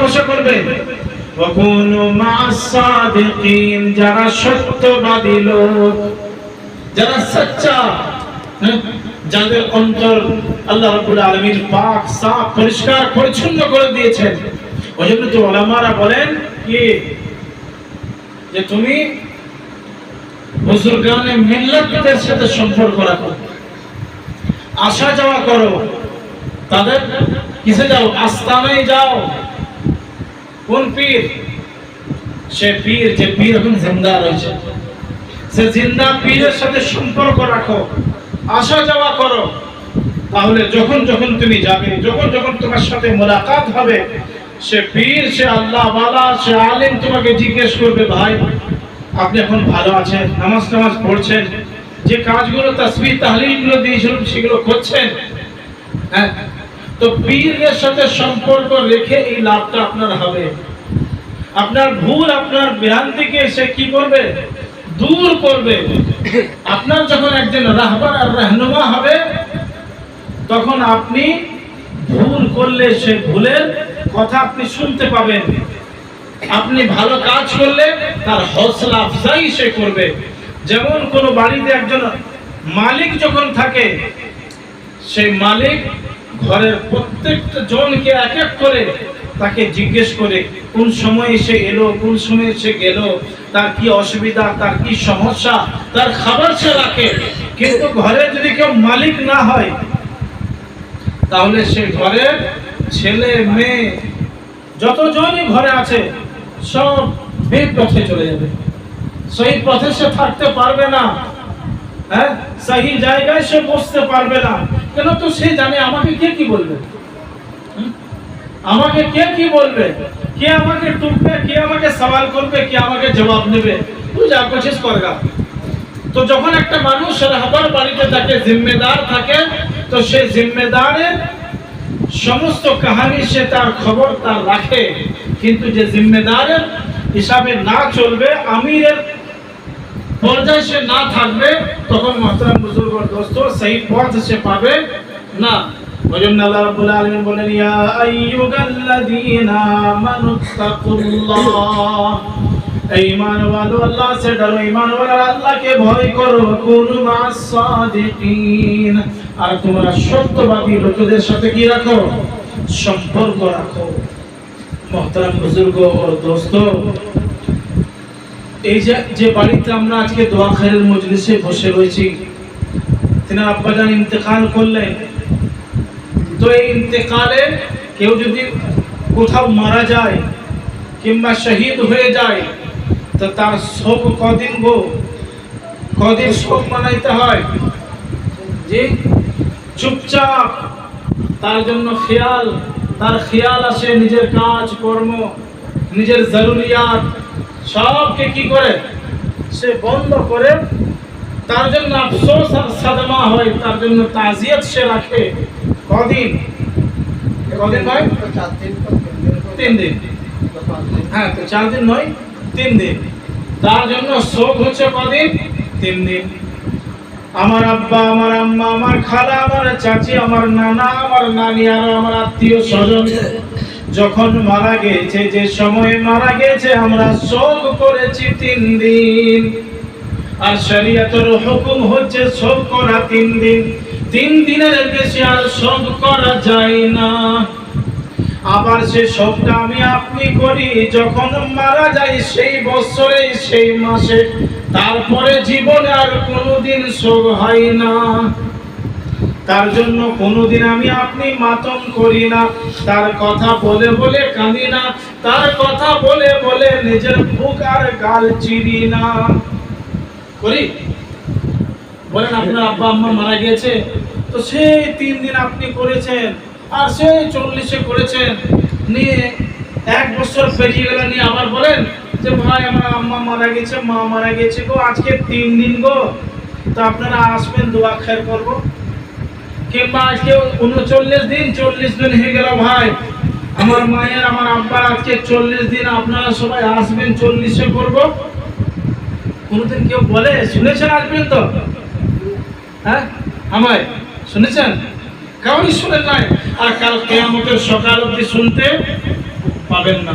ধ্বংস করবে। যারা সত্যবাদী লোক, যারা সচ্চা হ্যাঁ, যাদের অন্তর আল্লাহ আলমীর পাক সাফ, পরিষ্কার, পরিচ্ছন্ন করে দিয়েছেন। ওই জন্য তো ওলামারা বলেন কি, যে তুমি বুজুর্গানে মিল্লাতদের সাথে সম্পর্ক রাখো। আসা যাওয়া করো। তাদের কিসে যাও? আস্তানায় যাও। কোন পীর? সে পীর যে পীর এখন জিন্দা রয়েছে। সে জিন্দা পীরের সাথে সম্পর্ক রাখো, আসা যাওয়া করো। তাহলে যখন যখন তুমি যাবে, যখন যখন তোমার সাথে মোলাকাত হবে, সে পীর, সে আল্লাহ সে আলিম তোমাকে জিজ্ঞেস করবে, ভাই, আপনি এখন ভালো আছেন? নামাজ নামাজ পড়ছেন? যে কাজগুলো তাসবিহ, তাহলিলগুলো দিয়েছিলাম সেগুলো করছেন? হ্যাঁ। তো পীরের সাথে সম্পর্ক রেখে এই লাভটা আপনার হবে। আপনার ভুল, আপনার ভ্রান্তিকে সে কি করবে? দূর করবে। আপনার যখন একজন রাহবার আর রাহনুমা হবে, তখন আপনি ভুল করলে সে ভুলের কথা আপনি শুনতে পাবেন। আপনি ভালো কাজ করলে তার হৌসলা আফজাই সে করবে। যেমন কোন বাড়িতে একজন মালিক যখন থাকে, সেই মালিক ঘরের প্রত্যেকটা জনকে এক এক করে তাকে জিজ্ঞেস করে, কোন সময় সে এলো, কোন সময় সে গেল, তার কি অসুবিধা, তার কি সমস্যা, তার খাবার সে রাখে। কিন্তু ঘরে যদি কেউ মালিক না হয়, তাহলে সে ঘরের ছেলে, মেয়ে, যতজনই ঘরে আছে, সব বেগ পথে চলে যাবে। সেই পথে সে থাকতে পারবে না হ্যাঁ? সেই জায়গায় সে বসতে পারবে না। কেন তো সে জানে? আমাকে কে কি বলবে? আমাকে কে কি বলবে? কে আমাকে টুকবে কে আমাকে সওয়াল করবে? কে আমাকে জবাব দেবে? তুই যা করছিস করগা তো যখন একটা মানুষ রাহবার বাড়িতে থাকে জিম্মেদার থাকে, তো সে জিম্মেদারের সমস্ত কাহানি সে তার খবর তার রাখে। কিন্তু যে জিম্মেদারের হিসাবে না চলবে, আমিরের পর্যায়ে সে না থাকবে তখন মহতরম বুজুর্গ দোস্ত সেই পথ সে পাবে না। বলেন সে আল্লাহকে ভয় করো আর তোমরা সত্যবাদী লোকেদের সাথে কি রাখো? সম্পর্ক রাখো। মহতরম বুজুর্গ ও দোস্ত এই যে যে বাড়িতে আমরা আজকে দোয়া মজলিসে বসে রয়েছি, তিনি আব্বাজান ইন্তেকাল করলেন। তো এই ইন্তেকালে কেউ যদি কোথাও মারা যায় কিংবা শহীদ হয়ে যায়, তো তার শোক কদিন গো, কদিন শোক মানাইতে হয়। যে চুপচাপ, তার জন্য খেয়াল, তার খেয়াল আসে নিজের কাজ, কর্ম, নিজের জরুরিয়াত। সবকে কি করে? সে বন্ধ করে তার জন্য আফসোস আর সাদমা হয়, তার জন্য তাজিয়ত সে রাখে কদিন? কদিন ভাই তিন দিন। হ্যাঁ তো চার দিন নয়, তিন দিন। তার জন্য শোক হচ্ছে কদিন? তিন দিন। আমার আব্বা, আমার আম্মা, আমার খালা, আমার চাচি, আমার নানা, আমার নানি, আর আমার আত্মীয় স্বজন যখন মারা গেছে, যে সময়ে মারা গেছে, আমরা শোক করেছি তিন দিন। আর শরীয়তের হুকুম হচ্ছে শোক করা তিন দিন। তিন দিনের বেশি আর শোক করা যায় না। আবার সে শোকটা আমি আপনি করি, যখন মারা যাই সেই বছরে, সেই মাসে, তারপরে জীবনে আর কোনোদিন শোক হয় না। তার জন্য কোনোদিন আমি আপনি মাতম করি না। তার কথা বলে বলে কাঁদি না। তার কথা বলে বলে নিজের বুক আর গাল চিরি না। করি? বলেন, আপনার আব্বা, আম্মা মারা গিয়েছে। তো সেই তিন দিন আপনি করেছেন, আর সেই চল্লিশে করেছেন। নিয়ে এক বছর পেরিয়ে গেল, নিয়ে আবার বলেন যে, ভাই, আমার আম্মা মারা গেছে, মা মারা গেছে গো, আজকে তিন দিন গো। তো আপনারা আসবেন, দোয়া খের করব। কিংবা আজকে উনচল্লিশ দিন, চল্লিশ দিন হয়ে গেল ভাই। আমার মায়ের, আমার আব্বার আজকে চল্লিশ দিন, আপনারা সবাই আসবেন, চল্লিশে করব। কোনোদিন কেউ বলে, শুনেছেন আসবেন তো? হ্যাঁ? আমায়, শুনেছেন? কাউই শুনে নাই। আর কাল কেয়ামতের সকাল অব্দি শুনতে পাবেন না।